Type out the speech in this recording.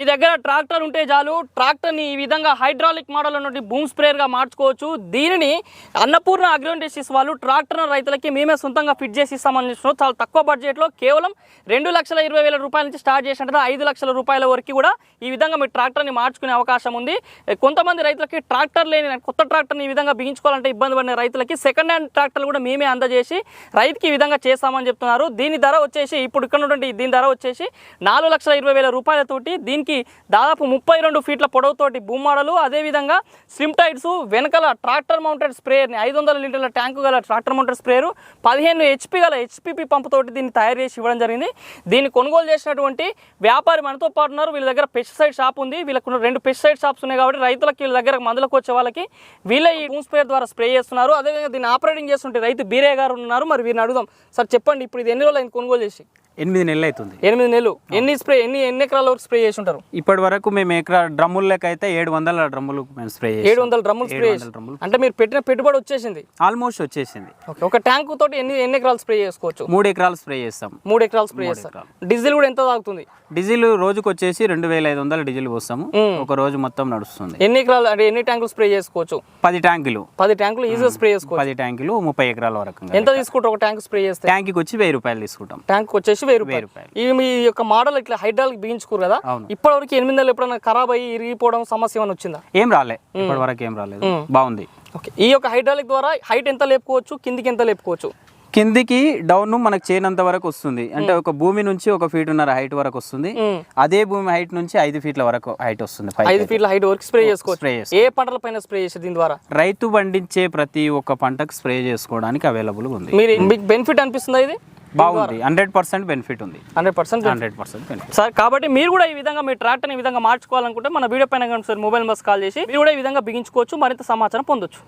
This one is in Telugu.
మీ దగ్గర ట్రాక్టర్ ఉంటే చాలు. ట్రాక్టర్ని ఈ విధంగా హైడ్రాలిక్ మోడల్ ఉన్నటువంటి బూమ్ స్ప్రేయర్గా మార్చుకోవచ్చు. దీనిని అన్నపూర్ణ అగ్రోండెసిస్ వాళ్ళు ట్రాక్టర్ రైతులకి మేమే సొంతంగా ఫిట్ చేసి ఇస్తామని చాలా తక్కువ బడ్జెట్లో కేవలం రెండు లక్షల ఇరవై వేల రూపాయల నుంచి స్టార్ట్ చేసినట్టు ఐదు లక్షల రూపాయల వరకు కూడా ఈ విధంగా మీ ట్రాక్టర్ని మార్చుకునే అవకాశం ఉంది. కొంతమంది రైతులకి ట్రాక్టర్ లేని కొత్త ట్రాక్టర్ని ఈ విధంగా బిగించుకోవాలంటే ఇబ్బంది పడిన రైతులకి సెకండ్ హ్యాండ్ ట్రాక్టర్లు కూడా మేమే అందజేసి రైతుకి ఈ విధంగా చేస్తామని చెప్తున్నారు. దీని ధర వచ్చేసి ఇప్పుడు ఇక్కడ ఉన్నటువంటి దీని ధర వచ్చేసి నాలుగు లక్షల ఇరవై వేల రూపాయలతోటి దీనికి దాదాపు ముప్పై రెండు ఫీట్ల పొడవుతోటి భూమాడలు అదేవిధంగా స్లిమ్ టైడ్స్ వెనకాల ట్రాక్టర్ మౌంటెడ్ స్ప్రేయర్ని ఐదు వందల లీటర్ల ట్యాంకు గల ట్రాక్టర్ మౌంటెడ్ స్ప్రేయరు పదిహేను హెచ్పి గల హెచ్పిపి పంపుతోటి దీన్ని తయారు చేసి ఇవ్వడం జరిగింది. దీన్ని కొనుగోలు చేసినటువంటి వ్యాపారి మనతో పాటు ఉన్నారు. వీళ్ళ దగ్గర పెస్టిసైడ్ షాప్ ఉంది. వీళ్ళకు రెండు పెస్టిసైడ్ షాప్స్ ఉన్నాయి కాబట్టి రైతులకి వీళ్ళ దగ్గర మందులకు వచ్చే వాళ్ళకి వీళ్ళే ఈ బూమ్ స్ప్రేయర్ ద్వారా స్ప్రే చేస్తున్నారు. అదేవిధంగా దీన్ని ఆపరేటింగ్ చేస్తుంటే రైతు బీరే గారు ఉన్నారు. మరి వీరిని అడుగుదాం. సార్ చెప్పండి ఇప్పుడు ఇది ఎన్ని రోజులు అయింది కొనుగోలు చేసి? ఎనిమిది నెలలు అవుతుంది ఎనిమిది నెలలు. ఎన్ని స్ప్రే ఎన్ని ఎన్ని ఎకరాల వరకు స్ప్రే చేసి ఉంటారు ఇప్పటి వరకు మేము ఎకరా డ్రమ్ముల లెక్క అయితే ఏడు వందల డ్రమ్ములు మేము స్ప్రే ఏడు వందల డ్రమ్ములు స్ప్రే చేసి డ్రమ్ములు. అంటే మీరు పెట్టిన పెట్టుబడి వచ్చేసింది? ఆల్మోస్ట్ వచ్చేసింది. ఒక ట్యాంక్ తోటి ఎన్ని ఎన్ని ఎకరాలు స్ప్రే చేసుకోవచ్చు? మూడు ఎకరాలు స్ప్రే చేస్తాం. మూడు ఎకరాలు స్ప్రే చేస్తారు. డీజిల్ కూడా ఎంత తాగుతుంది? డీజిల్ రోజుకు వచ్చేసి రెండు వేల ఐదు వందల డీజిల్ పోస్తాము. ఒక రోజు మొత్తం నడుస్తుంది. ఎన్ని ఎకరాలు అంటే ఎన్ని ట్యాంకులు స్ప్రే చేసుకోవచ్చు? పది ట్యాంకులు. పది ట్యాంకులు ఈజీగా స్ప్రే చేసుకోవచ్చు. పది ట్యాంకులు ముప్పై ఎకరాల వరకు ఎంత తీసుకుంటారు ఒక ట్యాంక్ స్ప్రే చేస్తే? ట్యాంక్కి వచ్చి వెయ్యి రూపాయలు తీసుకుంటాం. ట్యాంక్ వచ్చేసి వెయ్యి రూపాయలు. ఇవి మీ యొక్క మోడల్ ఇట్లా హైడ్రాలిక్ బిగించుకోరు కదా? అవును. ఇప్పటివరకు ఎనిమిది నెలలు ఎప్పుడైనా ఖరాబ్ అయ్యి ఇరిగిపోవడం సమస్య ఏమైనా వచ్చిందా? ఏం రాలే. ఇప్పటి వరకు ఏం రాలేదు. బాగుంది. ఓకే. ఈ యొక్క హైడ్రాలిక్ ద్వారా హైట్ ఎంత లేపుకోవచ్చు? కిందికి ఎంత లేపుకోవచ్చు? కిందికి డౌన్ మనకు చేయనంత వరకు వస్తుంది. అంటే ఒక భూమి నుంచి ఒక ఫీట్ ఉన్నర హైట్ వరకు వస్తుంది. అదే భూమి హైట్ నుంచి ఐదు ఫీట్ల వరకు హైట్ వస్తుంది ఐదు ఫీట్ల హైట్ వరకు స్ప్రే చేసుకోవచ్చు. స్ప్రే ఏ పంటల పైన స్ప్రే చేసి దీని ద్వారా? రైతు పండించే ప్రతి ఒక్క పంటకు స్ప్రే చేసుకోవడానికి అవైలబుల్గా ఉంది. మీరు మీకు బెనిఫిట్ అనిపిస్తుందా ఇది? బాగుంది. హండ్రెడ్ పర్సెంట్ బెనిఫిట్ ఉంది. Hundred percent hundred percent benefit sir కాబట్టి మీరు కూడా ఈ విధంగా మీ ట్రాక్టర్ని ఈ విధంగా మార్చుకోవాలనుకుంటే మన వీడియో పైన కనుక సార్ మొబైల్ బస్ కాల్ చేసి మీరు కూడా ఈ విధంగా బిగించుకోవచ్చు మరింత సమాచారం పొందొచ్చు.